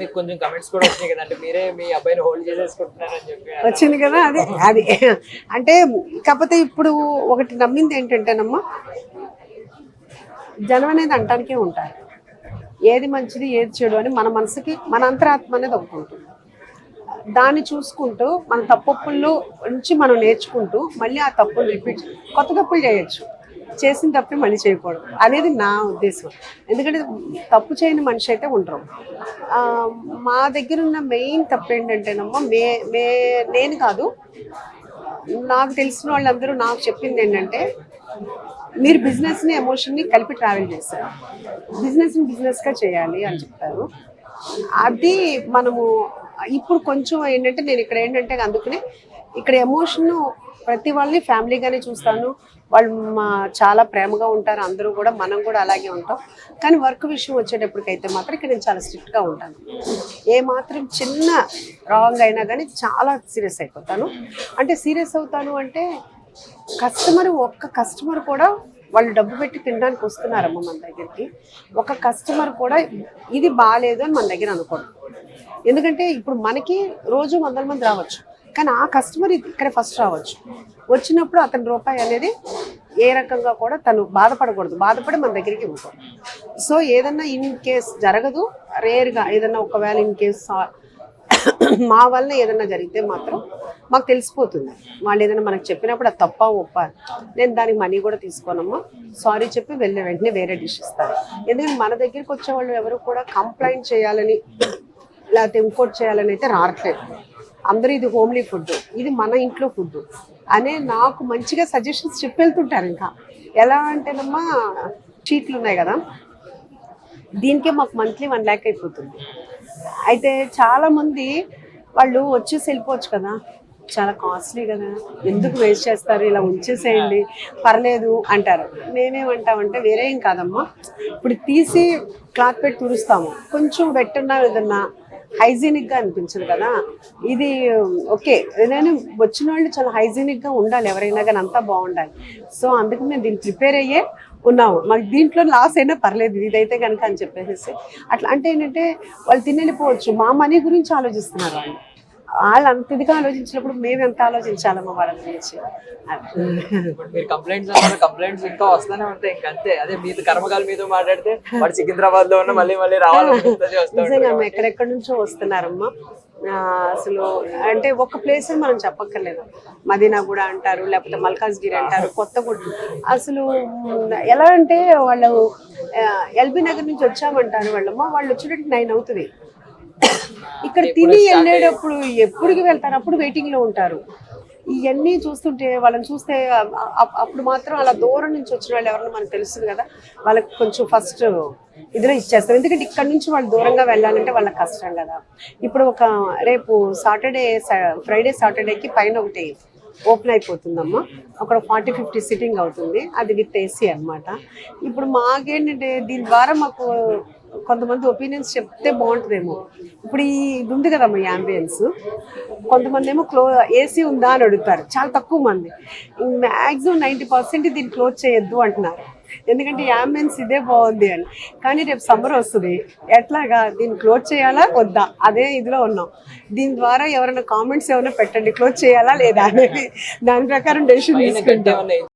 మీకు కొంచెం కమెంట్స్ కూడా వచ్చినాయి కదంటే మీరే మీ అబ్బాయిని హోల్డ్ చేసేసుకుంటున్నారని చెప్పి వచ్చింది కదా అదే అది. అంటే కాకపోతే ఇప్పుడు ఒకటి నమ్మింది ఏంటంటేనమ్మా జనం అనేది అంటానికే ఉంటారు. ఏది మంచిది ఏది చెడు అని మన మనసుకి మన అంతరాత్మ అనేది ఒకటి ఉంటుంది. దాన్ని చూసుకుంటూ మన తప్పుల్లో నుంచి మనం నేర్చుకుంటూ మళ్ళీ ఆ తప్పులు రిపీట్ కొత్త తప్పులు చేయొచ్చు. చేసిన తప్పే మళ్ళీ చేయకూడదు అనేది నా ఉద్దేశం. ఎందుకంటే తప్పు చేయని మనిషి అయితే ఉండరు. మా దగ్గర ఉన్న మెయిన్ తప్పు ఏంటంటేనమ్మా మే మే నేను కాదు నాకు తెలిసిన వాళ్ళందరూ నాకు చెప్పింది ఏంటంటే మీరు బిజినెస్ని ఎమోషన్ని కలిపి ట్రావెల్ చేశారు. బిజినెస్ని బిజినెస్గా చేయాలి అని చెప్పారు. అది మనము ఇప్పుడు కొంచెం ఏంటంటే నేను ఇక్కడ ఏంటంటే అందుకనే ఇక్కడ ఎమోషన్ ప్రతి వాళ్ళని ఫ్యామిలీగానే చూస్తాను. వాళ్ళు మా చాలా ప్రేమగా ఉంటారు. అందరూ కూడా మనం కూడా అలాగే ఉంటాం. కానీ వర్క్ విషయం వచ్చేటప్పటికైతే మాత్రం ఇక్కడ నేను చాలా స్ట్రిక్ట్గా ఉంటాను. ఏ మాత్రం చిన్న రాంగ్ అయినా కానీ చాలా సీరియస్ అయిపోతాను. అంటే సీరియస్ అవుతాను అంటే కస్టమర్ ఒక్క కస్టమర్ కూడా వాళ్ళు డబ్బు పెట్టి తినడానికి వస్తున్నారమ్మ మన దగ్గరికి. ఒక కస్టమర్ కూడా ఇది బాగాలేదు అని మన దగ్గర అనుకోండి. ఎందుకంటే ఇప్పుడు మనకి రోజు వందల మంది రావచ్చు. కానీ ఆ కస్టమర్ ఇక్కడ ఫస్ట్ రావచ్చు. వచ్చినప్పుడు అతని రూపాయి అనేది ఏ రకంగా కూడా తను బాధపడకూడదు. బాధపడి మన దగ్గరికి ఇవ్వకూడదు. సో ఏదన్నా ఇన్ కేస్ జరగదు రేర్గా ఏదన్నా ఒకవేళ ఇన్ కేస్ మా వల్ల ఏదైనా జరిగితే మాత్రం మాకు తెలిసిపోతుంది. వాళ్ళు ఏదైనా మనకు చెప్పినప్పుడు అది తప్ప ఒప్ప? నేను దానికి మనీ కూడా తీసుకోనమ్మా. సారీ చెప్పి వెళ్ళే వెంటనే వేరే డిష్ ఇస్తాను ఎందుకంటే మన దగ్గరికి వచ్చే వాళ్ళు ఎవరు కూడా కంప్లైంట్ చేయాలని లేకపోతే ఇంకోటి చేయాలని అయితే రావట్లేదు. అందరూ ఇది హోమ్లీ ఫుడ్ ఇది మన ఇంట్లో ఫుడ్ అనే నాకు మంచిగా సజెషన్స్ చెప్పెళ్తుంటారు ఇంకా. ఎలా అంటేనమ్మా షీట్లు ఉన్నాయి కదా దీనికే మాకు మంత్లీ వన్ ల్యాక్ అయిపోతుంది. అయితే చాలామంది వాళ్ళు వచ్చేసి వెళ్ళిపోవచ్చు కదా చాలా కాస్ట్లీ కదా ఎందుకు వేస్ట్ చేస్తారు ఇలా ఉంచేసేయండి పర్లేదు అంటారు. మేమేమంటామంటే వేరే ఏం కాదమ్మా ఇప్పుడు తీసి క్లాత్ పెట్టి తుడుస్తాము. కొంచెం వెట్టున్నా ఏదన్నా హైజీనిక్గా అనిపించదు కదా. ఇది ఓకే నేను వచ్చిన వాళ్ళు చాలా హైజీనిక్గా ఉండాలి ఎవరైనా కానీ అంతా బాగుండాలి. సో అందుకు మేము దీన్ని ప్రిపేర్ అయ్యే ఉన్నాము మాకు దీంట్లో లాస్ అయినా పర్లేదు ఇదైతే కనుక అని చెప్పేసి అట్లా అంటే ఏంటంటే వాళ్ళు తినలేకపోవచ్చు. మా మనీ గురించి ఆలోచిస్తున్నారు వాళ్ళు. వాళ్ళు అంత ఇదిగా ఆలోచించినప్పుడు మేము ఎంత ఆలోచించాలమ్మా వాళ్ళ గురించి? మీరు కంప్లైంట్స్ కంప్లైంట్స్ ఇంకా వస్తూనే ఉంటాయి ఇంకా అంతే. అదే మీది కర్మకాల మీద మాట్లాడితే వాడు సికింద్రాబాద్లో ఉన్న మళ్ళీ మళ్ళీ అమ్మ ఎక్కడెక్కడి నుంచో వస్తున్నారమ్మా. అసలు అంటే ఒక ప్లేస్ మనం చెప్పక్కర్లేదు. మదీనా కూడా అంటారు లేకపోతే మల్కాజ్గిరి అంటారు కొత్తగూడ. అసలు ఎలా అంటే వాళ్ళు ఎల్బీ నగర్ నుంచి వచ్చామంటారు వాళ్ళమ్మ. వాళ్ళు వచ్చేటట్టు నైన్ అవుతుంది. ఇక్కడ తిని వెళ్ళేటప్పుడు ఎప్పుడుకి వెళ్తారు? అప్పుడు వెయిటింగ్లో ఉంటారు. ఇవన్నీ చూస్తుంటే వాళ్ళని చూస్తే అప్పుడు మాత్రం అలా దూరం నుంచి వచ్చిన వాళ్ళు ఎవరన్నా మనకు తెలుస్తుంది కదా వాళ్ళకి కొంచెం ఫస్ట్ ఇదిలో ఇచ్చేస్తాం. ఎందుకంటే ఇక్కడ నుంచి వాళ్ళు దూరంగా వెళ్ళాలంటే వాళ్ళకి కష్టం కదా. ఇప్పుడు ఒక రేపు సాటర్డే ఫ్రైడే సాటర్డేకి పైన ఒకటి ఓపెన్ అయిపోతుందమ్మా. అక్కడ ఫార్టీ ఫిఫ్టీ సిట్టింగ్ అవుతుంది. అది విత్ ఏసీ అన్నమాట. ఇప్పుడు మాకేంటంటే దీని ద్వారా మాకు కొంతమంది ఒపీనియన్స్ చెప్తే బాగుంటుందేమో. ఇప్పుడు ఈ ఇది ఉంది కదమ్మా ఈ అంబియన్స్ కొంతమంది ఏమో క్లో ఏసీ ఉందా అని అడుగుతారు. చాలా తక్కువ మంది. మ్యాక్సిమం నైంటీ పర్సెంట్ దీన్ని క్లోజ్ చేయొద్దు అంటున్నారు. ఎందుకంటే ఈ అంబియన్స్ ఇదే బాగుంది అని. కానీ రేపు సమ్మర్ వస్తుంది. ఎట్లాగా? దీన్ని క్లోజ్ చేయాలా? వద్దా? అదే ఇదిలో ఉన్నాం. దీని ద్వారా ఎవరైనా కామెంట్స్ ఏమైనా పెట్టండి. క్లోజ్ చేయాలా లేదా అనేది దాని ప్రకారం డెసిషన్ తీసుకుంటాం.